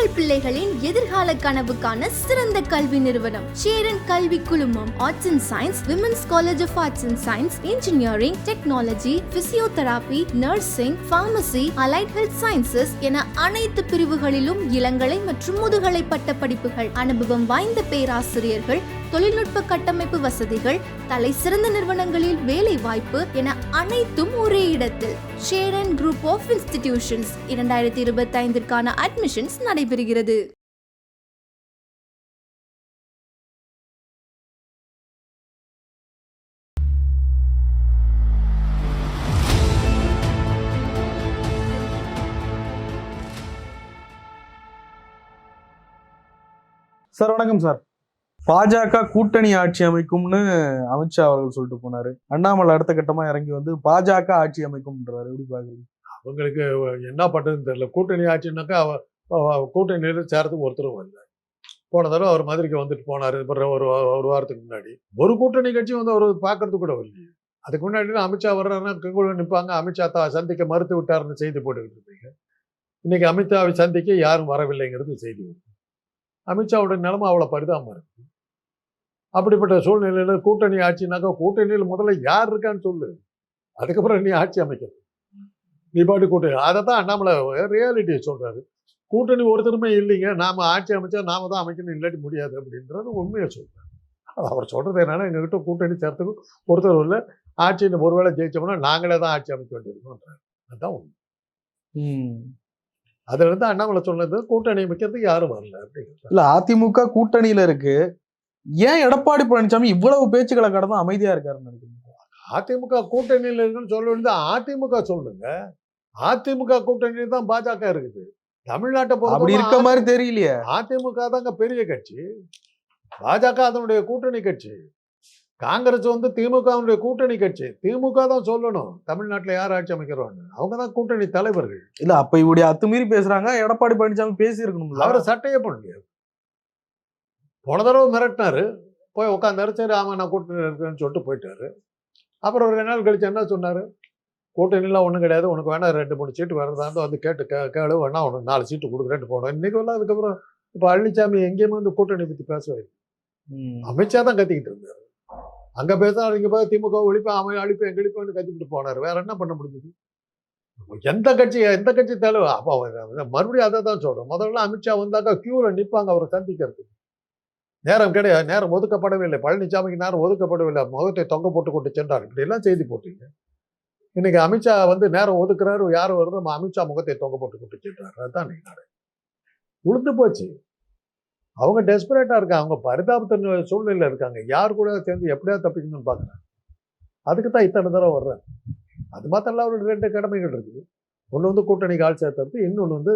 உங்கள் பிள்ளைகளின் எதிர்கால கனவுக்கான சிறந்த கல்வி நிறுவனம். சேரன் கல்வி குழுமம் arts and science women's college of arts and science engineering technology physiotherapy nursing pharmacy allied health sciences என அனைத்து பிரிவுகளிலும் இளங்கலை மற்றும் முதுகலை பட்ட படிப்புகள் அனுபவம் வாய்ந்த பேராசிரியர்கள் தொழில்நுட்ப கட்டமைப்பு வசதிகள் தலை சிறந்த நிறுவனங்களில் வேலை வாய்ப்பு என அனைத்தும் ஒரே இடத்தில். ஷேரன் குரூப் ஆஃப் இன்ஸ்டிடியூஷன்ஸ் இரண்டாயிரத்தி இருபத்தி ஐந்திற்கான அட்மிஷன்ஸ் நடைபெறுகிறது. சார் வணக்கம் சார். பாஜக கூட்டணி ஆட்சி அமைக்கும்னு அமித்ஷா அவர்கள் சொல்லிட்டு போனாரு. அண்ணாமலை அடுத்த கட்டமா இறங்கி வந்து பாஜக ஆட்சி அமைக்கும்ன்றாரு. எப்படி பாக்குறீங்க? அவங்களுக்கு என்ன பண்ணுறதுன்னு தெரியல. கூட்டணி ஆட்சினாக்கா அவ கூட்டணியில் சேரத்துக்கு ஒருத்தரும் வரல. போன தடவை அவர் மதுரைக்கு வந்துட்டு போனார். அப்புறம் ஒரு ஒரு வாரத்துக்கு முன்னாடி. ஒரு கூட்டணி கட்சி வந்து அவர் பார்க்கறது கூட வரலையே. அதுக்கு முன்னாடி அமித்ஷா வர்றாருன்னா கூட நிற்பாங்க அமித்ஷா தா சந்திக்க மறுத்து விட்டாருன்னு செய்தி போட்டுக்கிட்டு இருப்பீங்க. இன்னைக்கு அமித்ஷாவை சந்திக்க யாரும் வரவில்லைங்கிறது செய்தி. வருது அமித்ஷாவோட நிலைமை அவ்வளோ பரிதாபமாக இருக்கு. அப்படிப்பட்ட சூழ்நிலையில கூட்டணி ஆட்சினாக்கா கூட்டணியில் முதல்ல யார் இருக்கான்னு சொல்லு. அதுக்கப்புறம் நீ ஆட்சி அமைக்கணும். நீ பாட்டு கூட்டணி. அதை தான் அண்ணாமலை ரியாலிட்டியை சொல்றாரு. கூட்டணி ஒருத்தருமே இல்லைங்க. நாம ஆட்சி அமைச்சா நாம தான் அமைக்கணும். இல்லாட்டி முடியாது அப்படின்றது உண்மையை சொல்றாரு. அது அவர் சொல்றது என்னன்னா எங்ககிட்ட கூட்டணி சேர்த்துக்கு. ஒருத்தர் இல்லை. ஆட்சியின் ஒருவேளை ஜெயிச்சோம்னா நாங்களே தான் ஆட்சி அமைக்க வேண்டியிருக்கோம் அதுதான் உண்மை. அதுல இருந்து அண்ணாமலை சொன்னது கூட்டணி அமைக்கிறதுக்கு யாரும் வரல அப்படிங்கிறது இல்ல அதிமுக கூட்டணியில இருக்கு. ஏன் எடப்பாடி பழனிசாமி இவ்வளவு பேச்சுக்களை கடந்து அமைதியா இருக்காருன்னு நினைக்கிறீங்க? அதிமுக கூட்டணியில் இருக்குன்னு சொல்ல வேண்டியது அதிமுக சொல்லுங்க. அதிமுக கூட்டணியில் தான் பாஜக இருக்குது. தமிழ்நாட்டை அப்படி இருக்க மாதிரி தெரியலையே. அதிமுக தாங்க பெரிய கட்சி. பாஜக அதனுடைய கூட்டணி கட்சி. காங்கிரஸ் வந்து திமுகவுடைய கூட்டணி கட்சி. திமுக தான் சொல்லணும் தமிழ்நாட்டுல யார் ஆட்சி அமைக்கிறோன்னு. அவங்க தான் கூட்டணி தலைவர்கள். இல்ல அப்ப இப்படி அத்துமீறி பேசுறாங்க. எடப்பாடி பழனிசாமி பேசி இருக்கணும்ல அவரை சட்டையே பண்ண முடியாது போன தடவை மிரட்டினாரு. போய் உட்காந்தாரு சரி ஆமா நான் கூட்டணி இருக்கேன்னு சொல்லிட்டு போயிட்டாரு. அப்புறம் ஒரு ரெண்டு நாள் கழிச்சு என்ன சொன்னாரு? கூட்டணிலாம் ஒன்றும் கிடையாது. உனக்கு வேணா ரெண்டு மூணு சீட்டு இருந்தா வந்து கேட்டு கே கேளு. வேணா உனக்கு நாலு சீட்டு கொடுக்குறேன்ட்டு போனோம். இன்னைக்கு எல்லாம் அதுக்கப்புறம் இப்போ பழனிசாமி எங்கேயுமே வந்து கூட்டணி பற்றி பேசவே. அமித்ஷா தான் கத்திக்கிட்டு இருந்தாரு. அங்க பேசினா இங்க போய் திமுக ஒழிப்பேன் அவன் அழிப்பேன் எங்க அழிப்பேன்னு கத்திக்கிட்டு போனாரு. வேற என்ன பண்ண முடிஞ்சது? எந்த கட்சி எந்த கட்சி தலைவர்? அப்போ மறுபடியும் அதை தான் சொல்றேன் முதல்ல அமித்ஷா வந்தாக்கா கியூல நிப்பாங்க அவரை சந்திக்கிறதுக்கு. நேரம் கிடையாது நேரம் ஒதுக்கப்படவில்லை பழனிசாமிக்கு நேரம் ஒதுக்கப்படவில்லை முகத்தை தொங்க போட்டு கொண்டு சென்றார். இப்படியெல்லாம் செய்தி போட்டீங்க. இன்னைக்கு அமித்ஷா வந்து நேரம் ஒதுக்குறாரு யார் வருது நம்ம அமித்ஷா முகத்தை தொங்க போட்டு கொண்டு சென்றார். அதுதான் இன்னைக்கு நாடு. உளுந்து போச்சு. அவங்க டெஸ்பரேட்டாக இருக்காங்க. அவங்க பரிதாபத்தின் சூழ்நிலையில் இருக்காங்க. யார் கூட சேர்ந்து எப்படியாவது தப்பிக்கணும்னு பார்க்குறாங்க அதுக்கு தான் இத்தனை தடவை வர்றேன். அது மாத்திரம் அவருக்கு ரெண்டு கடமைகள் இருக்குது. ஒன்று வந்து கூட்டணிக்கு ஆள் சேர்த்தது இன்னொன்று வந்து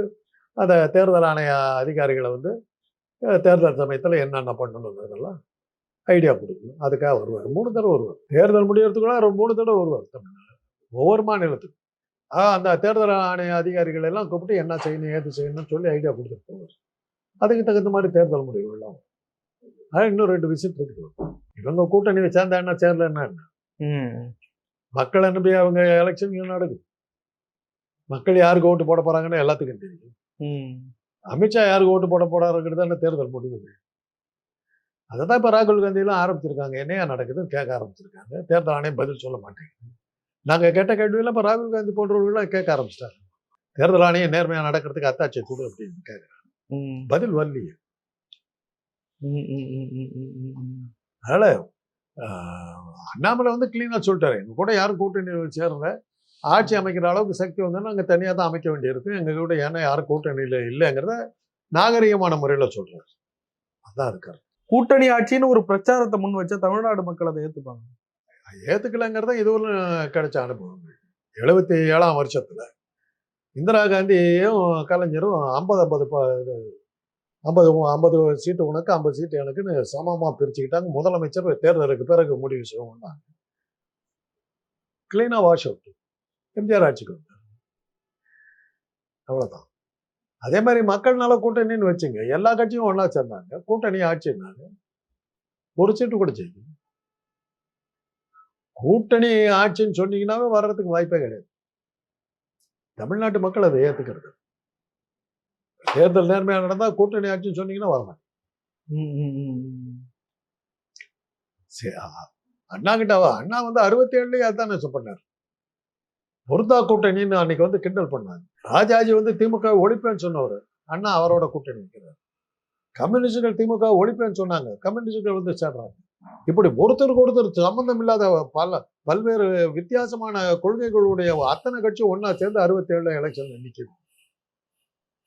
அந்த தேர்தல் ஆணைய அதிகாரிகளை வந்து தேர்தல் சமயத்தில் என்னென்ன பண்ணணுங்கிறதெல்லாம் ஐடியா கொடுக்கணும். அதுக்காக வருவார். மூணு தடவை வருவார். தேர்தல் முடியறதுக்குள்ள மூணு தடவை வருவார் தமிழ்நாடு. ஒவ்வொரு மாநிலத்துக்கும். ஆ, அந்த தேர்தல் ஆணைய அதிகாரிகள் எல்லாம் கூப்பிட்டு என்ன செய்யணும் ஏது செய்யணும்னு சொல்லி ஐடியா கொடுத்துட்டு போவார். அதுக்கு தகுந்த மாதிரி தேர்தல் வரும். ஆனால் இன்னும் ரெண்டு விஷயம் இருக்குது. இவங்க கூட்டணி சேர்ந்தா என்ன சேரல என்ன? ம். மக்கள் நம்பி அவங்க எலெக்ஷன் நடக்குது? மக்கள் யாருக்கு ஓட்டு போட போறாங்கன்னு எல்லாத்துக்கும் தெரியும். அமித்ஷா யாருக்கு ஓட்டு போட போறாருங்கிறது தானே தேர்தல் முடிவு அதை தான் இப்போ ராகுல் காந்தி எல்லாம் ஆரம்பிச்சிருக்காங்க. என்னையா நடக்குதுன்னு கேட்க ஆரம்பிச்சிருக்காங்க. தேர்தல் ஆணையம் பதில் சொல்ல மாட்டேங்குது. நாங்கள் கேட்ட கேள்வியெல்லாம் இப்போ ராகுல் காந்தி போன்றவர்கள்லாம் கேட்க ஆரம்பிச்சிட்டாங்க. தேர்தல் ஆணையம் நேர்மையாக நடக்கிறதுக்கு அத்தாட்சியை கொடு அப்படின்னு கேட்குறாங்க. ம். பதில் வரலையே. அதனால அண்ணாமலை வந்து கிளீனாக சொல்லிட்டாரு. எங்க கூட யாரும் கூட்டணி சேர்ற ஆட்சி அமைக்கிற அளவுக்கு சக்தி வந்தோன்னா நாங்கள் தனியாக தான் அமைக்க வேண்டியிருக்கு எங்கள் கூட ஏன்னா யாரும் கூட்டணியில் இல்லைங்கிறத நாகரிகமான முறையில் சொல்றாரு. அதான் இருக்காரு கூட்டணி ஆட்சின்னு ஒரு பிரச்சாரத்தை முன் வச்சா தமிழ்நாடு மக்கள் அதை ஏத்துப்பாங்க. ஏற்றுக்கலைங்கிறத இதுவரை கிடைச்ச அனுபவம். எழுபத்தி ஏழாம் வருஷத்துல இந்திரா காந்தியும் கலைஞரும் ஐம்பது ஐம்பது ஐம்பது ஐம்பது சீட்டு உனக்கு ஐம்பது சீட்டு எனக்குன்னு சமமாக பிரிச்சுக்கிட்டாங்க. முதலமைச்சர் தேர்தலுக்கு பிறகு முடிவு செய்வோம்னாங்க. கிளீனாக வாஷ் அவுட் எம்ஜிஆர் ஆட்சிக்கு வந்தார். அவ்வளோதான் அதே மாதிரி மக்கள் நல கூட்டணின்னு வச்சுங்க எல்லா கட்சியும் ஒன்றா சேர்ந்தாங்க கூட்டணி ஆட்சினாங்க ஒரு சீட்டு கூட ஜெயிக்கும் கூட்டணி ஆட்சின்னு சொன்னீங்கன்னாவே வர்றதுக்கு வாய்ப்பே கிடையாது. தமிழ்நாட்டு மக்கள் அதை ஏத்துக்கிறது. தேர்தல் நேர்மையா நடந்தா கூட்டணி ஆட்சின்னு சொன்னீங்கன்னா வரமாட்டேன். அண்ணா கிட்ட வா. அண்ணா வந்து அறுபத்தி ஏழுலயே அதானே பண்ணார் பொருந்தா கூட்டணின்னு அன்னைக்கு வந்து கிண்டல் பண்ணாங்க. ராஜாஜி வந்து திமுக ஒழிப்பேன்னு சொன்னவர். அண்ணா அவரோட கூட்டணி வைக்கிறார். கம்யூனிஸ்டுகள் திமுக ஒழிப்பேன்னு சொன்னாங்க. கம்யூனிஸ்டுகள் வந்து சேர்றாங்க. இப்படி ஒருத்தருக்கு ஒருத்தர் சம்பந்தம் இல்லாத பல பல்வேறு வித்தியாசமான கொள்கைகளுடைய அத்தனை கட்சி ஒன்னா சேர்ந்து அறுபத்தி ஏழுல எலெக்ஷன் நிற்குது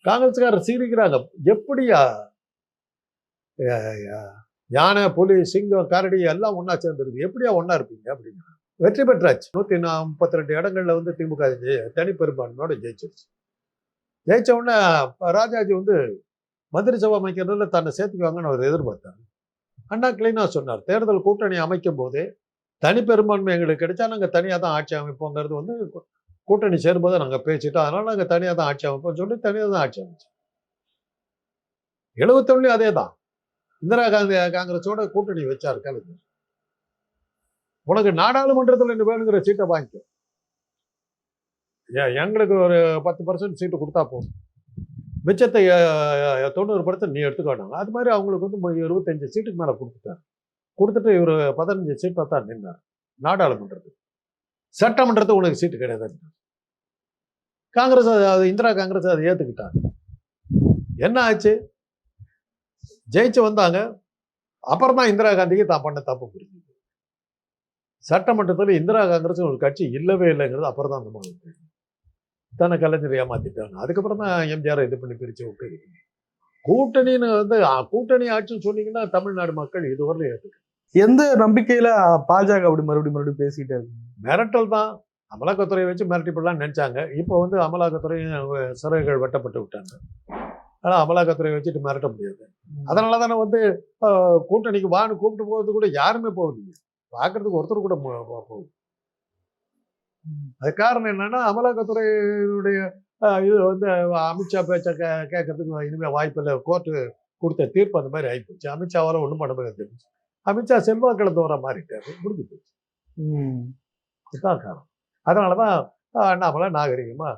காங்கிரஸ்காரர் சீரிக்கிறாங்க எப்படியா? யானை புலி சிங்கம் கரடி எல்லாம் ஒன்னா சேர்ந்துருக்கு. எப்படியா ஒன்னா இருப்பீங்க அப்படின்னு வெற்றி பெற்றாச்சு. நூத்தி முப்பத்தி ரெண்டு இடங்கள்ல வந்து திமுக தனிப்பெரும்பான்மையோட தனி பெரும்பான்மையோட ஜெயிச்சிருச்சு. ஜெயிச்ச உடனே ராஜாஜி வந்து மந்திரி சபை அமைக்கிறதுல தன்னை சேர்த்துக்குவாங்கன்னு அவர் எதிர்பார்த்தார். அண்ணா கிளீனா சொன்னார் தேர்தல் கூட்டணி அமைக்கும் போதே தனி பெரும்பான்மை எங்களுக்கு கிடைச்சா நாங்கள் தனியாக தான் ஆட்சி அமைப்போங்கிறது வந்து கூட்டணி சேரும்போது நாங்கள் பேசிட்டோம். அதனால நாங்கள் தனியாக தான் ஆட்சி அமைப்போம்னு சொல்லி தனியாக தான் ஆட்சி அமைச்சோம் எழுபத்தொன்னுலயும் அதே தான். இந்திரா காந்தி காங்கிரஸோட கூட்டணி வச்சார் கலைஞர். உனக்கு நாடாளுமன்றத்தில் ரெண்டு வேணுங்கிற சீட்டை வாங்கிக்கோ. ஏன் எங்களுக்கு ஒரு பத்து பர்சன்ட் சீட்டு கொடுத்தா போதும். மிச்சத்தை தொண்ணூறு பர்சன்ட் நீ எடுத்துக்காட்டாங்க அது மாதிரி அவங்களுக்கு வந்து இருபத்தஞ்சு சீட்டுக்கு மேலே கொடுத்துட்டார். கொடுத்துட்டு இவர் பதினஞ்சு சீட்டை தான் நின்னார். நாடாளுமன்றத்துக்கு. சட்டமன்றத்துக்கு உனக்கு சீட்டு கிடையாது காங்கிரஸ் அது- இந்திரா காங்கிரஸ் அதை ஏற்றுக்கிட்டாங்க என்ன ஆச்சு? ஜெயிச்சு வந்தாங்க. அப்புறம் தான் இந்திரா காந்திக்கு தான் பண்ண தப்பு புரிஞ்சுது. சட்டமன்றத்தில் இந்திரா காங்கிரஸ் ஒரு கட்சி இல்லவே இல்லைங்கிறது அப்புறம் தான் அந்த மாதிரி தெரியும் தானே கலைஞர் ஏமாத்திட்டாங்க. அதுக்கப்புறம் தான் எம்ஜிஆர் இது பண்ணி பிரிச்சு விட்டு கூட்டணின்னு வந்து கூட்டணி ஆட்சின்னு சொன்னீங்கன்னா தமிழ்நாடு மக்கள் இதுவரையிலும் ஏற்றுக்க எந்த நம்பிக்கையில பாஜக அப்படி மறுபடியும் மறுபடியும் பேசிட்டே இருக்கு? மிரட்டல் தான். அமலாக்கத்துறையை வச்சு மிரட்டி போடலாம்னு நினைச்சாங்க. இப்போ வந்து அமலாக்கத்துறை அஹ், சிறைகள் வெட்டப்பட்டு விட்டாங்க. ஆனால் அமலாக்கத்துறையை வச்சுட்டு மிரட்ட முடியாது. அதனால தானே வந்து கூட்டணிக்கு வான்னு கூப்பிட்டு போகிறது கூட யாருமே போகலையே பார்க்கறதுக்கு ஒருத்தர் கூட போ- போ- போகுது அது காரணம் என்னன்னா அமலாக்கத்துறையினுடைய இது வந்து அமித்ஷா பேச்ச கே கேட்கறதுக்கு இனிமேல் வாய்ப்பு இல்லை. கோர்ட்டு கொடுத்த தீர்ப்பு அந்த மாதிரி ஆகிப்போச்சு அமித்ஷாவால் ஒன்றும் பண்ண முடியாது. தெரிஞ்சு அமித்ஷா செல்வாக்கிழந்து வர மாறிட்டாரு. முடிஞ்சு போச்சு. ம். இதுதான் காரணம். அதனால தான் அண்ணாமலை நாகரிகமா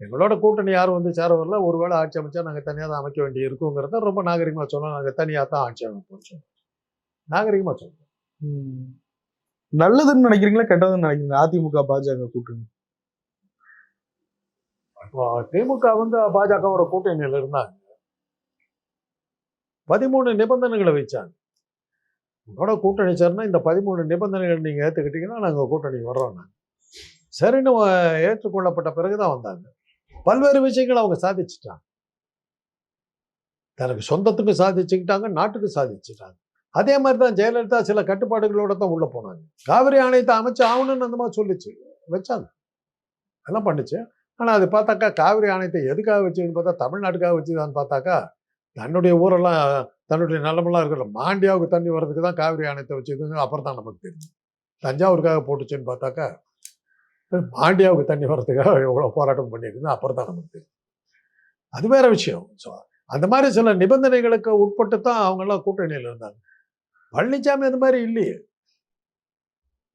எங்களோட கூட்டணி யாரும் வந்து சேர வரல ஒருவேளை ஆட்சி அமைச்சா நாங்கள் தனியாக தான் அமைக்க வேண்டி இருக்குங்கிறத ரொம்ப நாகரிகமாக சொன்னோம் நாங்கள் தனியாக தான் ஆட்சி அமைப்போம் சொன்னோம். நாகரிகமாக சொன்னோம். ம். நல்லதுன்னு நினைக்கிறீங்களா கெட்டதுன்னு நினைக்கிறீங்களா? அதிமுக பாஜக கூட்டணி. திமுக வந்து பாஜகவோட கூட்டணியில் இருந்தாங்க. பதிமூணு நிபந்தனைகளை வச்சாங்க. உங்களோட கூட்டணி சேர்னா இந்த பதிமூணு நிபந்தனைகள் நீங்கள் ஏற்றுக்கிட்டீங்கன்னா நாங்கள் கூட்டணி வர்றோம் நாங்கள் சரின்னு ஏற்றுக்கொள்ளப்பட்ட பிறகு தான் வந்தாங்க. பல்வேறு விஷயங்கள் அவங்க சாதிச்சிட்டாங்க. தனக்கு சொந்தத்துக்கு சாதிச்சுக்கிட்டாங்க நாட்டுக்கு சாதிச்சுட்டாங்க. அதே மாதிரி தான் ஜெயலலிதா சில கட்டுப்பாடுகளோட தான் உள்ளே போனாங்க. காவிரி ஆணையத்தை அமைச்சு ஆகணும்னு அந்த மாதிரி சொல்லிச்சு. வச்சாங்க. எல்லாம் பண்ணுச்சு. ஆனால் அது பார்த்தாக்கா காவிரி ஆணையத்தை எதுக்காக வச்சுன்னு பார்த்தா தமிழ்நாட்டுக்காக வச்சுதான்னு பார்த்தாக்கா தன்னுடைய ஊரெல்லாம் தன்னுடைய நிலமெல்லாம் இருக்கிற மாண்டியாவுக்கு தண்ணி வர்றதுக்கு தான் காவிரி ஆணையத்தை வச்சதுன்னு அப்புறம் தான் நமக்கு தெரியும் தஞ்சாவூருக்காக போட்டுச்சுன்னு பார்த்தாக்கா மாண்டியாவுக்கு தண்ணி வர்றதுக்காக எவ்வளோ போராட்டம் பண்ணியிருக்குன்னு அப்புறம் தான் நமக்கு தெரியும் அது வேற விஷயம். ஸோ அந்த மாதிரி சில நிபந்தனைகளுக்கு உட்பட்டு தான் அவங்கெல்லாம் கூட்டணியில் இருந்தாங்க. பழனிசாமி அந்த மாதிரி இல்லையே.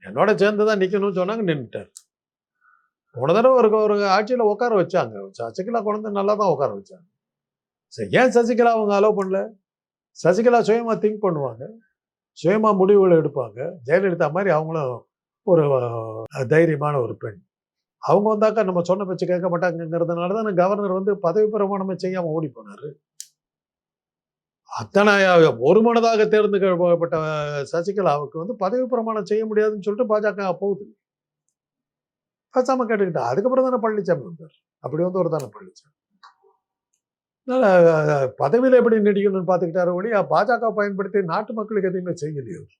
என்னோட சேர்ந்து தான் நிற்கணும்னு சொன்னாங்க நின்றுட்டார் போன தடவை ஒரு ஒரு ஆட்சியில் உட்கார வச்சாங்க. சசிகலா கொண்டு நல்லா தான் உட்கார வச்சாங்க. சரி ஏன் சசிகலா அவங்க அலோவ் பண்ணல? சசிகலா சுயமாக திங்க் பண்ணுவாங்க. சுயமாக முடிவுகள் எடுப்பாங்க. ஜெயலலிதா மாதிரி அவங்களும் ஒரு தைரியமான ஒரு பெண். அவங்க வந்தாக்கா நம்ம சொன்ன பேச்சு கேட்க மாட்டாங்கிறதுனால தான் கவர்னர் வந்து பதவி பிரமாணமே செய்யாமல் ஓடி போனாரு. அத்தனை ஒரு மனதாக தேர்ந்தெடுக்கப்பட்ட சசிகலாவுக்கு வந்து பதவி பிரமாணம் செய்ய முடியாதுன்னு சொல்லிட்டு பாஜக போகுது. பேசாம கேட்டுக்கிட்டா அதுக்கப்புறம் தானே பழனிசாமி வந்தார். அப்படி வந்து ஒரு தானே பழனிசாமி பதவியில் எப்படி நீடிக்கணும்னு பார்த்துக்கிட்டாரு ஒழிய பாஜக பயன்படுத்தி நாட்டு மக்களுக்கு எதுவுமே செய்யலையே அவர்.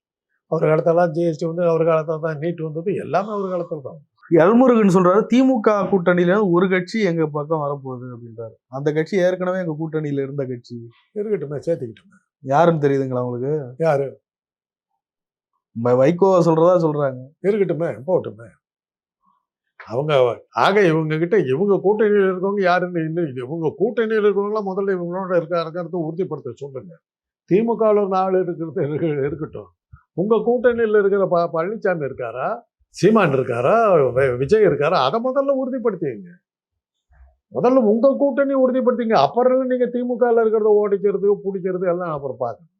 காலத்தெல்லாம் ஜிஎஸ்டி வந்து அவர் காலத்தில் தான் நீட் வந்தது எல்லாமே அவர் காலத்தில் தான் எல்முருகன் சொல்றாரு திமுக கூட்டணியில ஒரு கட்சி எங்க பக்கம் வரப்போகுது அப்படின்றாரு. அந்த கட்சி ஏற்கனவே எங்க கூட்டணியில இருந்த கட்சி. இருக்கட்டுமே சேர்த்துக்கிட்டுமே யாருன்னு தெரியுதுங்களா உங்களுக்கு? யாரு? ம- வைகோ சொல்றதா சொல்றாங்க. இருக்கட்டுமே போகட்டுமே. அவங்க ஆக இவங்க கிட்ட இவங்க கூட்டணியில் இருக்கவங்க யாருன்னு இன்னும் இவங்க கூட்டணியில் இருக்கவங்களாம் முதல்ல இவங்களோட இருக்காருங்கிறத உறுதிப்படுத்த சொல்லுங்க. திமுகவில் நாள் இருக்கிறது இருக்கு- இருக்கட்டும். உங்க கூட்டணியில் இருக்கிற ப பழனிசாமி இருக்காரா? சீமான் இருக்காரா? விஜய் இருக்காரா? அதை முதல்ல உறுதிப்படுத்திங்க முதல்ல உங்கள் கூட்டணி உறுதிப்படுத்திங்க அப்புறம் நீங்கள் திமுகவில் இருக்கிறத ஓடிக்கிறது பிடிக்கிறது எல்லாம் அப்புறம் பார்க்கணும்.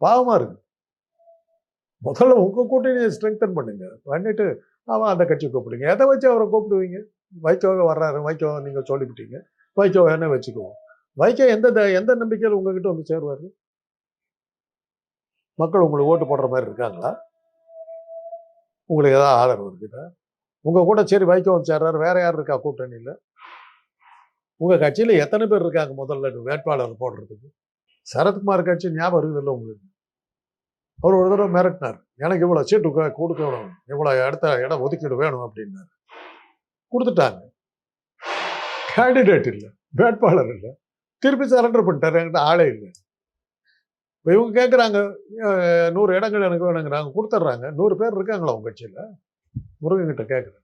பாவமாக இருக்கு. முதல்ல உங்கள் கூட்டணியை ஸ்ட்ரெங்தன் பண்ணுங்க. பண்ணிட்டு அவன் அந்த கட்சி கூப்பிடுங்க. எதை வச்சு அவரை கூப்பிடுவீங்க? வைகோவை வர்றாரு. வைகோ நீங்கள் சொல்லிவிட்டீங்க. வைகோ என்ன வச்சுக்குவோம்? வைகோ எந்த த- எந்த நம்பிக்கையில் உங்ககிட்ட வந்து சேருவார்? மக்கள் உங்களுக்கு ஓட்டு போடுற மாதிரி இருக்காங்களா? உங்களுக்கு ஏதாவது ஆதரவு இருக்குதா? உங்கள் கூட சரி வைகோ வந்து சேர்றாரு வேற யார் இருக்கா கூட்டணியில்? உங்கள் கட்சியில் எத்தனை பேர் இருக்காங்க முதல்ல வேட்பாளர் போடுறதுக்கு? சரத்குமார் கட்சி ஞாபகம் இருக்குதுல்ல உங்களுக்கு? அவர் ஒரு தடவை மிரட்டினார். எனக்கு இவ்வளோ சீட்டு கொடுக்கணும் இவ்வளோ இடத்த இடம் ஒதுக்கீடு வேணும் அப்படின்னாரு. கொடுத்துட்டாங்க. கேண்டிடேட் இல்லை வேட்பாளர் இல்லை. திருப்பி சரண்டர் பண்ணிட்டார். என்கிட்ட ஆளே இல்லை. இவங்க கேட்குறாங்க நூறு இடங்கள் எனக்கு வேணுங்கிறாங்க கொடுத்துட்றாங்க. நூறு பேர் இருக்காங்களா உங்கள் கட்சியில்? முருகன்கிட்ட கேட்குறேன்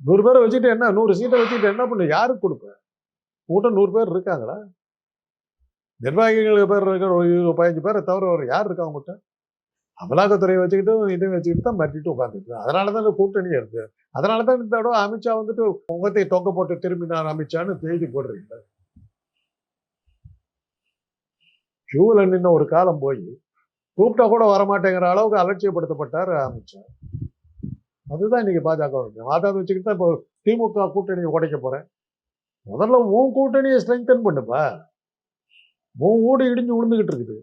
நூறு பேரை வச்சுட்டு என்ன நூறு சீட்டை வச்சுட்டு என்ன பண்ணு யாருக்கு கொடுப்பேன் கூட்டம் நூறு பேர் இருக்காங்களா? நிர்வாகிகள் பேர் இருக்கிற ஒரு இருபது பதினஞ்சு பேரை தவிர ஒரு யார் இருக்கா அவங்ககிட்ட அமலாக்கத்துறையை வச்சுக்கிட்டு இதையும் வச்சுக்கிட்டு தான் மட்டிட்டு உட்காந்துட்டு அதனால தான் இந்த கூட்டணி இருக்குது அதனால தான் இந்த தடவை அமித்ஷா வந்துட்டு முகத்தை தொங்க போட்டு திரும்பினார் அமித்ஷான்னு செய்தி போடுறீங்க. கியூவில் நின்ன ஒரு காலம் போய் கூப்பிட்டா கூட வரமாட்டேங்கிற அளவுக்கு அலட்சியப்படுத்தப்பட்டார் அமித்ஷா அதுதான் இன்னைக்கு பாஜக அதை வச்சுக்கிட்டு தான் இப்போ திமுக கூட்டணியை உடைக்க போறேன். முதல்ல உன் கூட்டணியை ஸ்ட்ரெங்தன் பண்ணுப்பா. உன் வீடு இடிஞ்சு விழுந்துகிட்டு இருக்குது.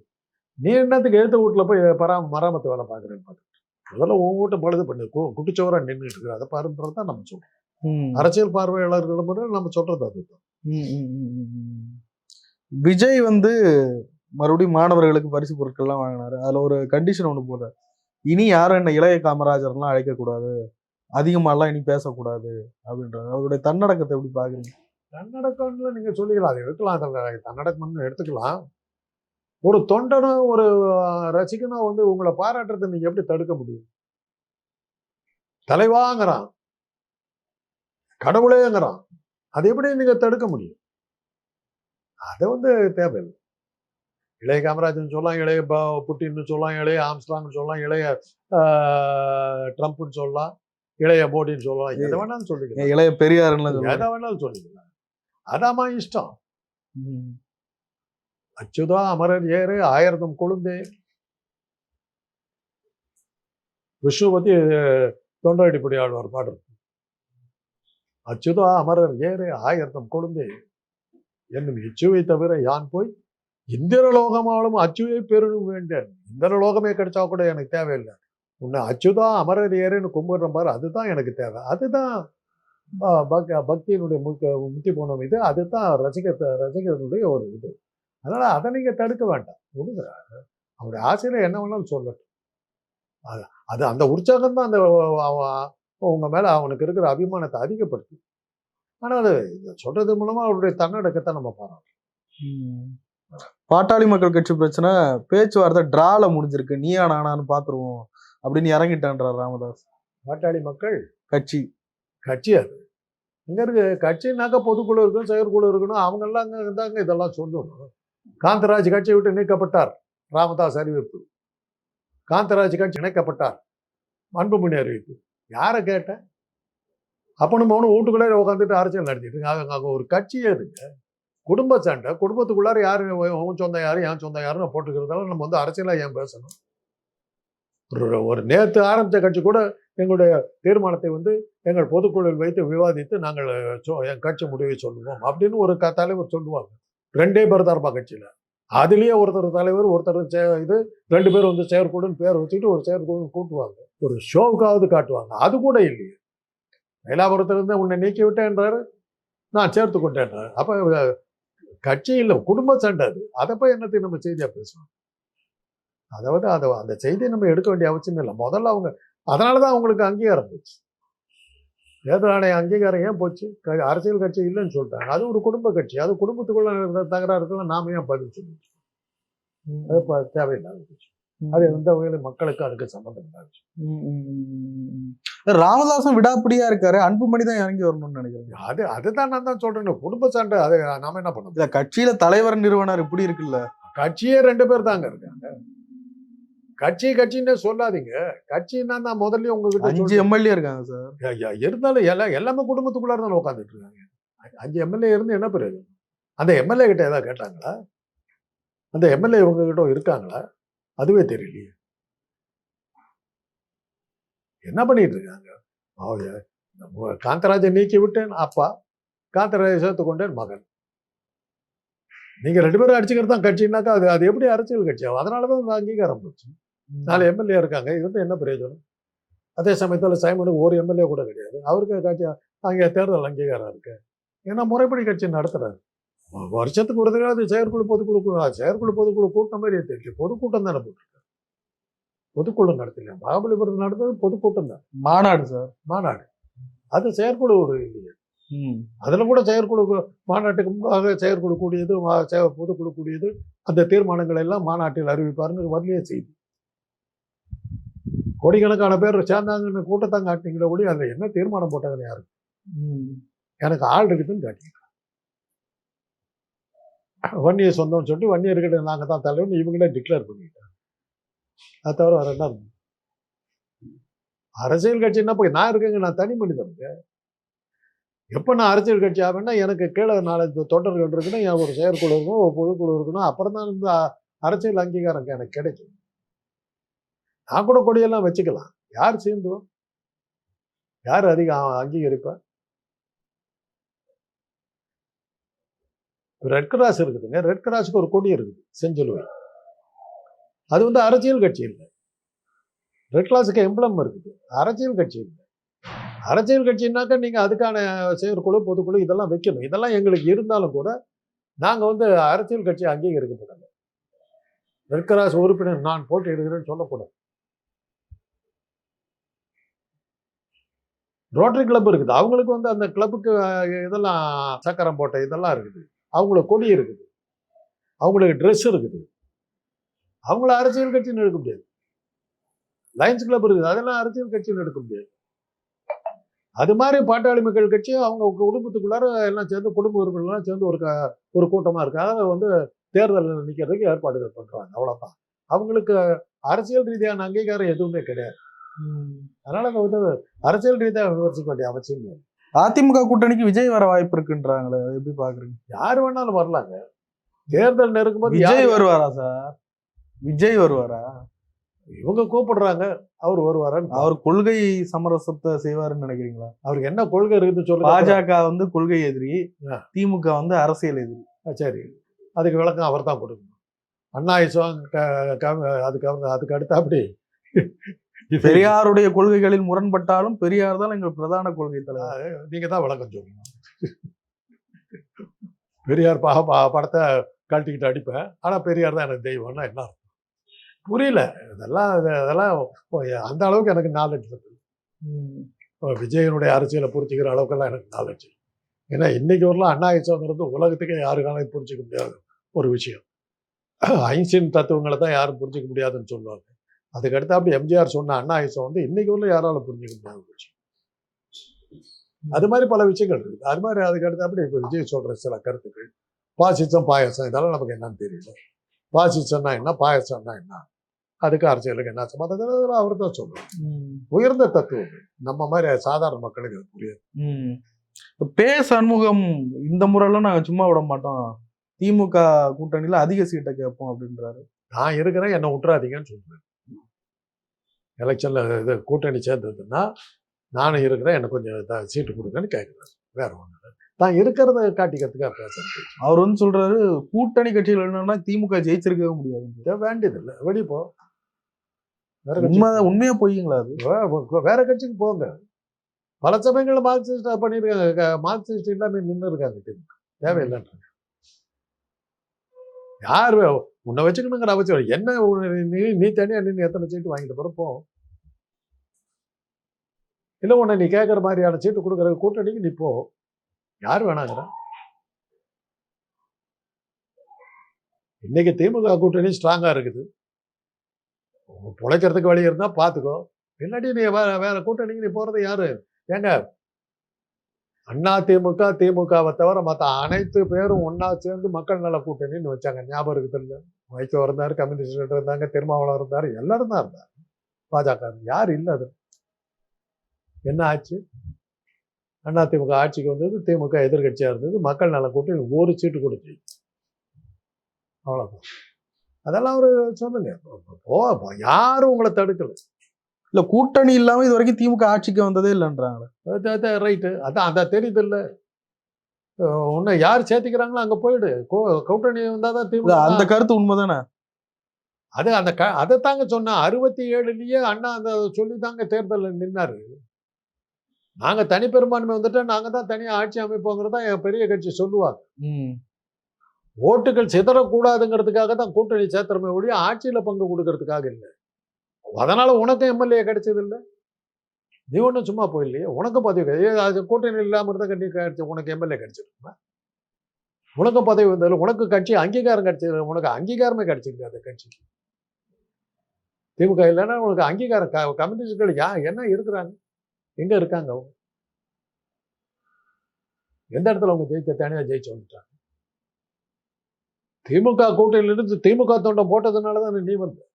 நீ என்னத்துக்கு எழுத்த வீட்டில் போய் பரா மராமத்து வேலை பார்க்குறேன்னு பார்த்துட்டு முதல்ல உன் வீட்டை பழுது பண்ணு. கு- குட்டிச்சோரா நின்றுட்டு இருக்கு அதை பாருன்றது தான் நம்ம சொல்றோம். ம். அரசியல் பார்வையாளர்களிடம் நம்ம சொல்றது அதுதான். விஜய் வந்து மறுபடியும் மாணவர்களுக்கு பரிசு பொருட்கள்லாம் வாங்கினாரு. அதுல ஒரு கண்டிஷன் ஒண்ணு போல இனி யாரும் என்ன இளைய காமராஜர்லாம் அழைக்கக்கூடாது. அதிகமாலாம் இனி பேசக்கூடாது அப்படின்றது அவருடைய தன்னடக்கத்தை எப்படி பாக்குறீங்க? தன்னடக்கம்ல நீங்க சொல்லிக்கலாம். அதை எடுக்கலாம். தன்னடக்கம்னு எடுத்துக்கலாம். ஒரு தொண்டனும் ஒரு ரசிகனும் வந்து உங்களை பாராட்டுறதை நீங்க எப்படி தடுக்க முடியும்? தலைவாங்கிறான். கடவுளேங்கிறான். அதை எப்படி நீங்க தடுக்க முடியும்? அதை வந்து தேவையில்லை. இளைய காமராஜன் சொல்லலாம் இளைய புட்டின்னு சொல்லலாம் இளைய ஆம்ஸ்ட்ராங்னு சொல்லலாம் இளைய ட்ரம்ப்னு சொல்லலாம் இளைய மோடின்னு சொல்லலாம் எதை வேணாலும் சொல்லிக்கலாம். இளைய பெரியாருன்னு எதை வேணாலும் சொல்லிக்கலாம். அதாம்மா இஷ்டம். அச்சுதா அமரர் ஏறு ஆயிரத்தம் கொழுந்தே. விஷ்ணு பத்தி தொண்டடிப்படி ஆழ்வார் பாடு இருக்கு. அச்சுதா அமரர் ஏறு ஆயிரத்தம் கொழுந்தே. என்னும் இச்சுவை தவிர யான் போய் இந்திரலோகமாலும் அச்சுவை பெறணும் வேண்டேன். இந்திரலோகமே கிடைச்சா கூட எனக்கு தேவையில்லை. உன்னை அச்சுதான் அமரர் ஏறுன்னு கும்பிடுற பாரு அதுதான் எனக்கு தேவை. அதுதான் ப- பக்தியினுடைய முக்க முத்தி போனம் இது. அதுதான் ரசிக ரசிகர்களுடைய ஒரு இது. அதனால் அதை நீங்கள் தடுக்க வேண்டாம். விடுங்க அவருடைய ஆசையில் என்ன வேணாலும் சொல்லட்டும் அது அது அந்த உற்சாகம் தான் அந்த அவன் உங்கள் மேலே அவனுக்கு இருக்கிற அபிமானத்தை அதிகப்படுத்தி ஆனால் அது இதை சொல்றது மூலமா அவருடைய தன்னடக்கத்தை நம்ம பாராட்டணும் பாட்டாளி மக்கள் கட்சி பிரச்சனை பேச்சுவார்த்தை டிரால முடிஞ்சிருக்கு. நீயா நானான்னு பாத்துருவோம். அப்படின்னு இறங்கிட்டான்றார் ராமதாஸ். பாட்டாளி மக்கள்? கட்சி. கட்சி அது. இங்க இருக்கு கட்சினாக்கா பொதுக்குழு இருக்கும் செயற்குழு இருக்கணும். அவங்கெல்லாம் அங்க இருந்தாங்க இதெல்லாம் சொல்லணும் காந்தராஜ் கட்சியை விட்டு நீக்கப்பட்டார் ராமதாஸ் அறிவிப்பு. காந்தராஜ் கட்சி இணைக்கப்பட்டார் அன்புமணி அறிவிப்பு. யாரை கேட்ட அப்பனும் மௌனும் வீட்டுக்குள்ளே உட்காந்துட்டு அரசியல் நடத்திட்டு இருக்காங்க. அங்க- அங்க ஒரு கட்சி எதுங்க? குடும்ப சண்டை. குடும்பத்துக்குள்ளார யார் உன் சொந்தம் யாரு என் சொந்தம் யாருன்னு போட்டுக்கிறதால நம்ம வந்து அரசியலாக ஏன் பேசணும்? ஒரு ஒரு நேற்று ஆரம்பித்த கட்சி கூட எங்களுடைய தீர்மானத்தை வந்து எங்கள் பொதுக்குழுவில் வைத்து விவாதித்து நாங்கள் என் கட்சி முடிவை சொல்லுவோம் அப்படின்னு ஒரு க தலைவர் சொல்லுவாங்க. ரெண்டே பேர் தான் கட்சியில். அதுலேயே ஒருத்தர் தலைவர் ஒருத்தர் சே- இது ரெண்டு பேர் வந்து செயற்குழுன்னு பேர் வச்சுக்கிட்டு ஒரு செயற்குழு கூட்டுவாங்க. ஒரு ஷோவுக்காவது காட்டுவாங்க. அது கூட இல்லையே. மயிலாபுரத்திலிருந்து உன்னை நீக்கி விட்டேன்றாரு நான் சேர்த்து கொண்டேன்றாரு. அப்போ கட்சி இல்லை குடும்ப சண்டை அது. அதை போய் என்னத்துக்கு நம்ம செய்தியாக பேசணும் அதாவது அதை அந்த செய்தியை நம்ம எடுக்க வேண்டிய அவசியம் இல்லை. முதல்ல அவங்க அதனால தான் அவங்களுக்கு அங்கீகாரம் போச்சு. தேர்தல் ஆணைய அங்கீகாரம் ஏன் போச்சு? க- அரசியல் கட்சி இல்லைன்னு சொல்லிட்டாங்க. அது ஒரு குடும்ப கட்சி. அது குடும்பத்துக்குள்ள நடக்கிற தகராறுக்குள்ள நாம ஏன் பதில் சொல்லணும் அது தேவையில்லாத அது எந்த வகையில மக்களுக்கு அதுக்கு சம்மந்தம் ம். ராமதாசும் விடாப்பிடியா இருக்காரு. அன்புமணி தான் இறங்கி வரணும்னு நினைக்கிறேன். அது அதுதான் நான் தான் சொல்றேன். குடும்ப சண்டை அது நாம என்ன பண்ண இல்ல கட்சியில தலைவர் நிறுவனர் இப்படி இருக்குல்ல. கட்சியே ரெண்டு பேர் தாங்க இருக்காங்க. கட்சி கட்சின்னே சொல்லாதீங்க. கட்சின்னா நான் முதல்ல உங்ககிட்ட அஞ்சு. எம்எல்ஏ இருக்காங்க சார். இருந்தாலும் எல்லாம் எல்லாமே குடும்பத்துக்குள்ளார தான் உட்காந்துட்டு இருக்காங்க. அஞ்சு எம்எல்ஏ இருந்து என்ன பிரயோஜனம்? அந்த எம்எல்ஏ கிட்ட ஏதாவது கேட்டாங்களா? அந்த எம்எல்ஏ இவங்க கிட்ட இருக்காங்களா? அதுவே தெரியலையே. என்ன பண்ணிட்டு இருக்காங்க அவங்க நம்ம காந்தராஜை நீக்கி விட்டேன் அப்பா. காந்தராஜை சேர்த்து கொண்டேன் மகன். நீங்க ரெண்டு பேரும் அடிச்சுக்கிறது தான் கட்சினாக்கா அது அது எப்படி அரசியல் கட்சி? ஆகும் அதனாலதான் இந்த அங்கீகாரம் போச்சு. நாலு எம்எல்ஏ இருக்காங்க இருந்து என்ன பிரயோஜனம்? அதே சமயத்தில் சைமனுக்கு ஒரு எம்எல்ஏ கூட கிடையாது. அவருக்கு கட்சி அங்கே தேர்தல் அங்கீகாரம் இருக்கு. ஏன்னா முறைப்படி கட்சி நடத்துறாரு. வருஷத்துக்கு ஒரு தடவை செயற்குழு பொதுக்குழு செயற்குழு பொதுக்குழு கூட்டம் மாதிரி தெரியும் பொதுக்கூட்டம் தானே போட்டிருக்காரு பொதுக்குழு நடத்தல மகாபலிபுரம் நடந்தது பொதுக்கூட்டம் தான். மாநாடு சார். மாநாடு. அது செயற்குழு ஒரு இல்லையே. அதில் கூட செயற்குழு மாநாட்டுக்கு முன்பாக செயற்குழு கூடியது பொதுக்குழு கூடியது அந்த தீர்மானங்கள் எல்லாம் மாநாட்டில் அறிவிப்பாருன்னு வரலையே செய்தி. கோடிக்கணக்கான பேர் சேர்ந்தாங்கன்னு கூட்டத்தான் காட்டினீங்களே கூடி அதில் என்ன தீர்மானம் போட்டாங்கன்னு யாரு ம். எனக்கு ஆள் இருக்குதுன்னு காட்டிங்க வன்னியர் சொந்தம்னு சொல்லிட்டு வன்னியர்கிட்ட நாங்கள் தான் தலைவர்னு இவங்களே டிக்ளேர் பண்ணிக்கிட்டாங்க அது தவிர வேறு என்ன? அரசியல் கட்சி என்ன போய் நான் இருக்கேங்க நான் தனி மனிதனுங்க எப்போ நான் அரசியல் கட்சி ஆவேன்னா எனக்கு கீழே நாலஞ்சு தொண்டர்கள் இருக்குன்னா என் ஒரு செயற்குழு இருக்கணும் ஒரு பொதுக்குழு இருக்கணும் அப்புறம் தான் இந்த அரசியல் அங்கீகாரம் எனக்கு கிடைக்கும். நான் கூட கொடியெல்லாம் வச்சுக்கலாம். யார் சேர்ந்துவோம் யார் அதிகம் அங்கீகரிப்பேன் ரெட் கிராஸ் இருக்குதுங்க. ரெட் கிராஸுக்கு ஒரு கொடி இருக்குது செஞ்சிலுவை. அது வந்து அரசியல் கட்சி இல்லை. ரெட் கிராஸுக்கு எம்பளம் இருக்குது. அரசியல் கட்சி இல்லை. அரசியல் கட்சின்னாக்கா நீங்கள் அதுக்கான செயற்குழு பொதுக்குழு இதெல்லாம் வைக்கணும். இதெல்லாம் எங்களுக்கு இருந்தாலும் கூட நாங்கள் வந்து அரசியல் கட்சி அங்கீகரிக்கப்படலை. ரெட் கிராஸ் உறுப்பினர் நான் போட்டியிடுகிறேன்னு சொல்லக்கூடாது. ரோட்டரி கிளப் இருக்குது. அவங்களுக்கு வந்து அந்த கிளப்புக்கு இதெல்லாம் சக்கரம் போட்ட இதெல்லாம் இருக்குது. அவங்களுக்கு கொடி இருக்குது. அவங்களுக்கு ட்ரெஸ் இருக்குது. அவங்கள அரசியல் கட்சின்னு எடுக்க முடியாது. லயன்ஸ் கிளப் இருக்குது. அதெல்லாம் அரசியல் கட்சின்னு எடுக்க முடியாது. அது மாதிரி பாட்டாளி மக்கள் கட்சி அவங்க குடும்பத்துக்குள்ளார எல்லாம் சேர்ந்து குடும்ப உறுப்பினர்லாம் சேர்ந்து ஒரு ஒரு கூட்டமா இருக்கு. அதை வந்து தேர்தலில் நிற்கிறதுக்கு ஏற்பாடுகள் பண்றாங்க. அவ்வளவுதான். அவங்களுக்கு அரசியல் ரீதியான அங்கீகாரம் எதுவுமே கிடையாது. அதனால அதை வந்து அரசியல் ரீதியாக விமர்சிக்க வேண்டிய அவசியம் இல்லை. அதிமுக கூட்டணிக்கு விஜய் வர வாய்ப்பு இருக்குன்றாங்களே அது எப்படி பாக்குறீங்க? யார் வேணாலும் வரலாங்க. தேர்தல் நெருங்கும்போது விஜய் வருவாரா சார்? விஜய் வருவாரா? இவங்க கூப்பிடுறாங்க அவர் வருவாரான்னு அவர் கொள்கை சமரசத்தை செய்வாருன்னு நினைக்கிறீங்களா? அவருக்கு என்ன கொள்கை இருக்குன்னு சொல்லுங்க. பாஜக வந்து கொள்கை எதிரி. திமுக வந்து அரசியல் எதிரி. சரி. அதுக்கு விளக்கம் அவர் தான் கொடுக்கணும் அண்ணாயுசம் அதுக்கு அதுக்கு அடுத்து அப்படி. பெரியாருடைய கொள்கைகளில் முரண்பட்டாலும் பெரியார் தான் எங்கள் பிரதான கொள்கை தலைவர். நீங்க தான் விளக்கம் சொல்லணும் பெரியார் பா பா- படத்தை கழட்டிக்கிட்டு அடிப்பேன். ஆனா பெரியார் தான் எனக்கு தெய்வம்னா என்ன? புரியல. இதெல்லாம் இது- இதெல்லாம் ஓ, அந்த அளவுக்கு எனக்கு நாலேஜ் இருக்குது விஜயனுடைய அரசியலை புரிஞ்சுக்கிற அளவுக்கெல்லாம் எனக்கு நாலேஜ் ஏன்னா இன்னைக்கு வரலாம் அண்ணாயுசங்கிறது உலகத்துக்கே யாருக்காலும் புரிஞ்சிக்க முடியாத ஒரு விஷயம். ஐன்ஸ்டீன் தத்துவங்களை தான் யாரும் புரிஞ்சிக்க முடியாதுன்னு சொல்லுவாங்க. அதுக்கு அடுத்து அப்படி எம்ஜிஆர் சொன்ன அண்ணாயுசம் வந்து இன்னைக்கு வரல யாராலும் புரிஞ்சிக்க முடியாத. அது மாதிரி பல விஷயங்கள் இருக்குது அது மாதிரி அதுக்கு அடுத்து அப்படி இப்போ விஜய் சொல்ற சில கருத்துக்கள். பாசிசம் பாயசம் இதெல்லாம் நமக்கு என்னன்னு தெரியல. பாசிசம்னா என்ன பாயசம்னா என்ன? அதுக்கு அரசியலுக்கு என்ன சம்மந்தம்? அதெல்லாம் அவர் தான் சொல்லணும் ம். உயர்ந்த தத்துவம். நம்ம மாதிரி சாதாரண மக்களுக்கு அது புரியாது. பே சண்முகம் இந்த முறையெல்லாம் நாங்க சும்மா விட மாட்டோம். திமுக கூட்டணியில அதிக சீட்டை கேட்போம் அப்படின்றாரு. நான் இருக்கிறேன் என்னை விட்டுறாதீங்கன்னு சொல்றேன். எலெக்ஷன்ல இது கூட்டணி சேர்ந்ததுன்னா நானும் இருக்கிறேன் எனக்கு கொஞ்சம் சீட்டு கொடுங்கன்னு கேட்குறேன் வேற இல்லை. நான் இருக்கிறத காட்டிக்கிறதுக்காக பேசுறது அவர் வந்து சொல்றாரு கூட்டணி கட்சிகள் என்னன்னா திமுக ஜெயிச்சிருக்கவே முடியாது. வேண்டியதில்லை. வெளியே போ. வேற உண்மை கட்சி உண்மையா பொய்யுங்களா அது? வேற கட்சிக்கு போங்க. பல சமயங்களில் மார்க்சிஸ்ட் பண்ணியிருக்காங்க மார்க்சிஸ்ட் இல்லாம நின்று இருக்காங்க திமுக. தேவையில்லைன்றாங்க. யார் வே- உன்னை வச்சுக்கணுங்கிற அவசியம் என்ன நீ நீ தனியா நின்று எத்தனை சீட்டு வாங்கிட்டு போறப்போ இல்லை உன்னை நீ கேட்குற மாதிரியான சீட்டு கொடுக்குற கூட்டணிக்கு நீ போ. யார் வேணாங்கிற? இன்னைக்கு திமுக கூட்டணி ஸ்ட்ராங்காக இருக்குது. பிழைக்கிறதுக்கு வழி இருந்தால் பார்த்துக்கோ பின்னாடி நீ வேற வேற கூட்டணிக்கு நீ போகிறது யாரு? ஏங்க? அண்ணா திமுக திமுகவை தவிர மற்ற அனைத்து பேரும் ஒன்றா சேர்ந்து மக்கள் நல கூட்டணின்னு வச்சாங்க. ஞாபகம் இருக்குது இல்லை வைகோ இருந்தார் கம்யூனிஸ்ட் இருந்தாங்க திருமாவளவன் இருந்தார் எல்லாரும் தான் இருந்தார் பாஜக யார் இல்லை அது. என்ன ஆச்சு? அண்ணா திமுக ஆட்சிக்கு வந்தது திமுக எதிர்க்கட்சியா இருந்தது மக்கள் நல கூட்டணி ஒரு சீட்டு கொடுத்து அவ்வளவுதான். அதெல்லாம் ஒரு சொல்லுங்க போ யாரும் உங்களை தடுக்கல. இல்ல கூட்டணி இல்லாம இது வரைக்கும் திமுக ஆட்சிக்கு வந்ததே இல்லைன்றாங்க ரைட்டு அதான் அதான் தெரியுது இல்ல. உன்னை யார் சேர்த்துக்கிறாங்களோ அங்க போயிடு. கூட்டணி வந்தாதான் இல்ல, திமுக. அந்த கருத்து உண்மைதானே? அது அந்த க அதை தாங்க சொன்னா அறுபத்தி ஏழுலயே அண்ணா அந்த சொல்லி தாங்க தேர்தலில் நின்னாரு. நாங்க தனிப்பெரும்பான்மை வந்துட்டா நாங்க தான் தனியா ஆட்சி அமைப்போங்கிறதா என் பெரிய கட்சி சொல்லுவாங்க. ஓட்டுகள் சிதறக்கூடாதுங்கிறதுக்காக தான் கூட்டணி சேர்த்துறமே ஒழிய ஆட்சியில பங்கு கொடுக்கறதுக்காக இல்லை. அதனால உனக்கும் எம்எல்ஏ கிடைச்சது இல்லை நீ ஒன்றும் சும்மா போயில்லையே? உனக்கும் பதவி கிடையாது அது கூட்டணி இல்லாமல் இருந்தால் கண்டி கிடைச்சி. உனக்கு எம்எல்ஏ கிடைச்சிருக்குமா? உனக்கும் பதவி வந்ததில்ல உனக்கு கட்சி அங்கீகாரம் கிடைச்சது உனக்கு அங்கீகாரமே கிடைச்சிருக்கு அந்த கட்சிக்கு. திமுக இல்லைன்னா உனக்கு அங்கீகாரம் க- கம்யூனிஸ்டுகள் யா என்ன இருக்கிறாங்க? எங்கே இருக்காங்க அவங்க? எந்த இடத்துல அவங்க ஜெயிச்ச தனியாக ஜெயிச்சு வந்துட்டாங்க? திமுக கூட்டணியிலிருந்து திமுக தொண்டம் போட்டதுனால தான் நீ வந்த.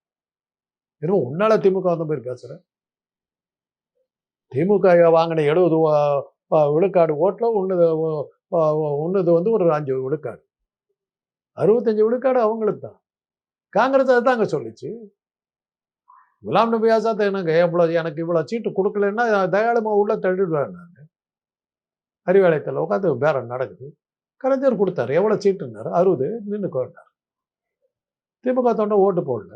ஏன்னா உன்னால திமுக வந்த மாதிரி பேசுகிறேன் திமுக வாங்கின எழுபது விழுக்காடு ஓட்டில் ஒன்று ஒன்றுது வந்து ஒரு அஞ்சு விழுக்காடு. அறுபத்தஞ்சு விழுக்காடு அவங்களுக்கு தான். காங்கிரஸ் அதை தாங்க சொல்லிச்சு. குலாம் நபி ஆசாத் எனக்கு எவ்வளோ எனக்கு இவ்வளோ சீட்டு கொடுக்கலன்னா தயாளமாக உள்ள தள்ளிடுவேன் நான். அறிவாலயத்தில் உட்காந்து பேரம் நடக்குது. கலைஞர் கொடுத்தாரு. எவ்வளோ சீட்டுன்னாரு? அறுபது. நின்று கோண்டார் திமுக தொண்டை ஓட்டு போடல.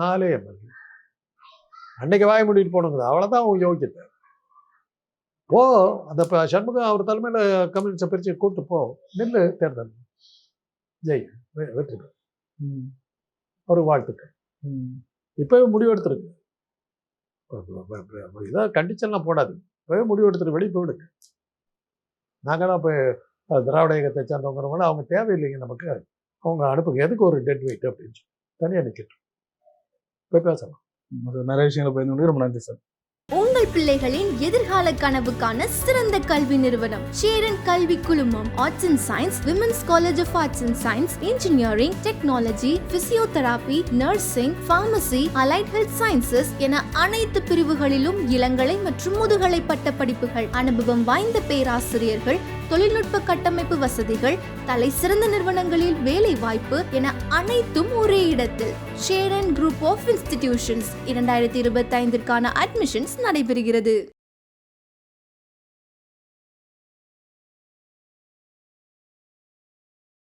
நாலே எம்எல்ஏ அன்னைக்கு வாய மூடிட்டு போனது அவ்வளோதான் அவங்க யோகிக்கத்தை போ அந்த ப- சண்முகம் அவர் தலைமையில் கம்யூனிஸ்டை பிரிச்சு கூப்பிட்டு போ. நில்லு தேர்தல். ஜெய். வெற்றி. ஒரு வாழ்த்துக்கள். ம். இப்போவே முடிவு எடுத்துருங்க. இதாக கண்டிஷன்லாம் போடாது. இப்போவே முடிவு எடுத்துட்டு வெளியே போயிடுங்க. நாங்களாம் இப்போ திராவிட இயக்கத்தை சேர்ந்தவங்கிறவங்க அவங்க தேவையில்லைங்க நமக்கு. அவங்க அனுப்புங்க. எதுக்கு ஒரு டெட் வெயிட் அப்படின்னு சொல்லி. தனியாக நிற்கட்டும் போய் பேசலாம். நிறைய விஷயங்களை பயந்து ரொம்ப நன்றி சார். உங்கள் பிள்ளைகளின் எதிர்கால கனவுக்கான சிறந்த கல்வி நிறுவனம். சேரன் கல்வி குழுமம் arts and science women's college of arts and science engineering technology physiotherapy nursing pharmacy allied health sciences என அனைத்து பிரிவுகளிலும் இளங்கலை மற்றும் முதுகலை பட்ட படிப்புகள் அனுபவம் வாய்ந்த பேராசிரியர்கள் தொழில்நுட்ப கட்டமைப்பு வசதிகள் தலை சிறந்த நிறுவனங்களில் வேலை வாய்ப்பு என அனைத்தும் ஒரே இடத்தில். ஷேரன் குரூப் ஆஃப் இன்ஸ்டிடியூஷன்ஸ் இரண்டாயிரத்தி இருபத்தி ஐந்திற்கான அட்மிஷன்ஸ் நடை நடைபெறுகிறது